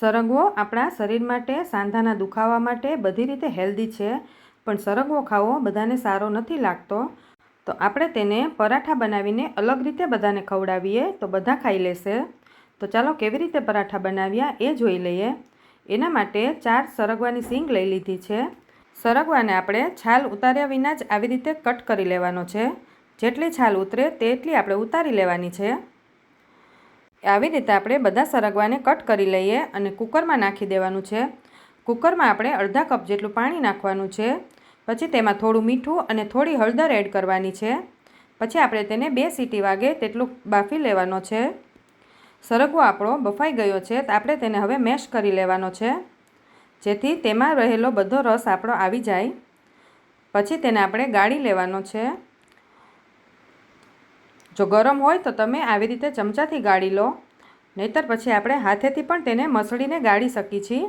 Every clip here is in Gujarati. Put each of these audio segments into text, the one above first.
સરગવો આપણા શરીર માટે, સાંધાના દુખાવા માટે બધી રીતે હેલ્ધી છે. પણ સરગવો ખાવો બધાને સારો નથી લાગતો. તો આપણે તેને પરાઠા બનાવીને અલગ રીતે બધાને ખવડાવીએ તો બધા ખાઈ લેશે. તો ચાલો કેવી રીતે પરાઠા બનાવ્યા એ જોઈ લઈએ. એના માટે ચાર સરગવાની સીંગ લઈ લીધી છે. સરગવાને આપણે છાલ ઉતાર્યા વિના જ આવી રીતે કટ કરી લેવાનો છે. જેટલી છાલ ઉતરે તેટલી આપણે ઉતારી લેવાની છે. આવી રીતે આપણે બધા સરગવાને કટ કરી લઈએ અને કુકરમાં નાખી દેવાનું છે. કુકરમાં આપણે અડધા કપ જેટલું પાણી નાખવાનું છે. પછી તેમાં થોડું મીઠું અને થોડી હળદર એડ કરવાની છે. પછી આપણે તેને બે સીટી વાગે તેટલું બાફી લેવાનો છે. સરગવો આપણો બફાઈ ગયો છે તો આપણે તેને હવે મેશ કરી લેવાનો છે. જેથી તેમાં રહેલો બધો રસ આપણો આવી જાય. પછી તેને આપણે ગાળી લેવાનો છે. જો ગરમ હોય તો તમે આવી રીતે ચમચાથી ગાળી લો. નહીતર પછી આપણે હાથેથી પણ તેને મસળીને ગાળી શકીએ છીએ.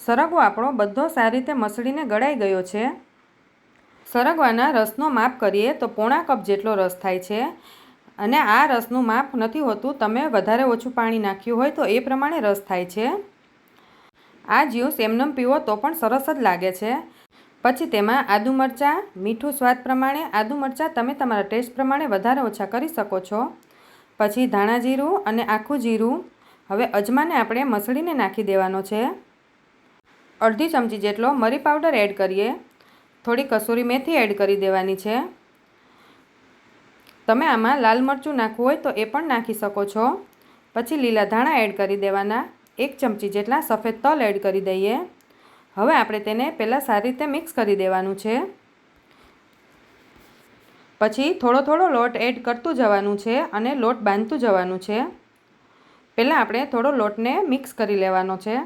સરગવો આપણો બધો સારી રીતે મસળીને ગળાઈ ગયો છે. સરગવાના રસનો માપ કરીએ તો પોણા કપ જેટલો રસ થાય છે. અને આ રસનું માપ નથી હોતું, તમે વધારે ઓછું પાણી નાખ્યું હોય તો એ પ્રમાણે રસ થાય છે. આ જ્યુસ એમનેમ પીવો તો પણ સરસ જ લાગે છે. પછી તેમાં આદુ મરચાં, મીઠું સ્વાદ પ્રમાણે આદુ મરચાં તમે તમારા ટેસ્ટ પ્રમાણે વધારે ઓછા કરી શકો છો. પછી ધાણા જીરું અને આખું જીરું. હવે અજમાને આપણે મસળીને નાખી દેવાનો છે. અડધી ચમચી જેટલો મરી પાવડર એડ કરીએ. થોડી કસૂરી મેથી એડ કરી દેવાની છે. તમે આમાં લાલ મરચું નાખવું હોય તો એ પણ નાખી શકો છો. પછી લીલા ધાણા એડ કરી દેવાના. એક ચમચી જેટલા સફેદ તલ એડ કરી દઈએ. હવે આપણે તેને પહેલાં સારી રીતે મિક્સ કરી દેવાનું છે. પછી થોડો થોડો લોટ એડ કરતું જવાનું છે અને લોટ બાંધતું જવાનું છે. પહેલાં આપણે થોડો લોટને મિક્સ કરી લેવાનો છે.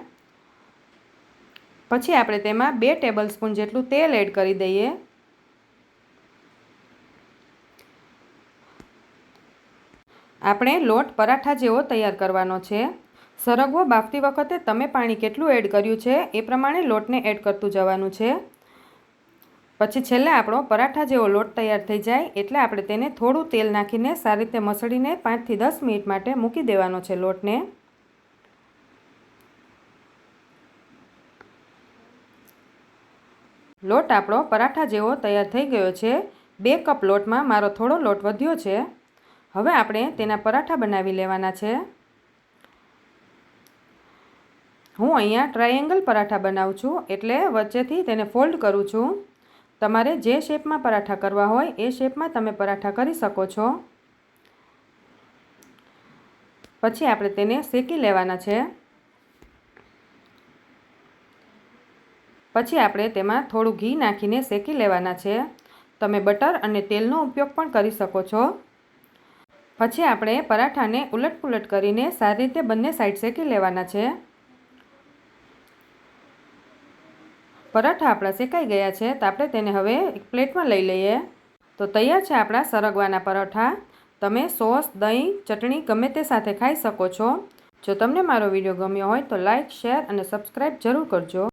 પછી આપણે તેમાં બે ટેબલ સ્પૂન જેટલું તેલ એડ કરી દઈએ. આપણે લોટ પરાઠા જેવો તૈયાર કરવાનો છે. સરગવો બાફતી વખતે તમે પાણી કેટલું એડ કર્યું છે એ પ્રમાણે લોટને એડ કરતું જવાનું છે. પછી છેલ્લે આપણો પરાઠા જેવો લોટ તૈયાર થઈ જાય એટલે આપણે તેને થોડું તેલ નાખીને સારી રીતે મસળીને પાંચથી દસ મિનિટ માટે મૂકી દેવાનો છે લોટને. લોટ આપણો પરાઠા જેવો તૈયાર થઈ ગયો છે. બે કપ લોટમાં મારો થોડો લોટ વધ્યો છે. હવે આપણે તેના પરાઠા બનાવી લેવાના છે. હું અહીંયા ટ્રાયેંગલ પરાઠા બનાવું છું, એટલે વચ્ચેથી તેને ફોલ્ડ કરું છું. તમારે જે શેપમાં પરાઠા કરવા હોય, એ શેપમાં તમે પરાઠા કરી શકો છો. પછી આપણે તેને શેકી લેવાના છે. પછી આપણે તેમાં થોડું ઘી નાખીને શેકી લેવાના છે. તમે બટર અને તેલનો ઉપયોગ પણ કરી શકો છો. પછી આપણે પરાઠાને ઉલટપુલટ કરીને સારી રીતે બંને સાઈડ શેકી લેવાના છે. પરાઠા આપણા શેકાઈ ગયા છે તો આપણે તેને હવે એક પ્લેટમાં લઈ લઈએ. તો તૈયાર છે આપણા સરગવાના પરોઠા. તમે સોસ, દહીં, ચટણી ગમે તે સાથે ખાઈ શકો છો. જો તમને મારો વીડિયો ગમ્યો હોય તો લાઇક શેર અને સબસ્ક્રાઈબ જરૂર કરજો.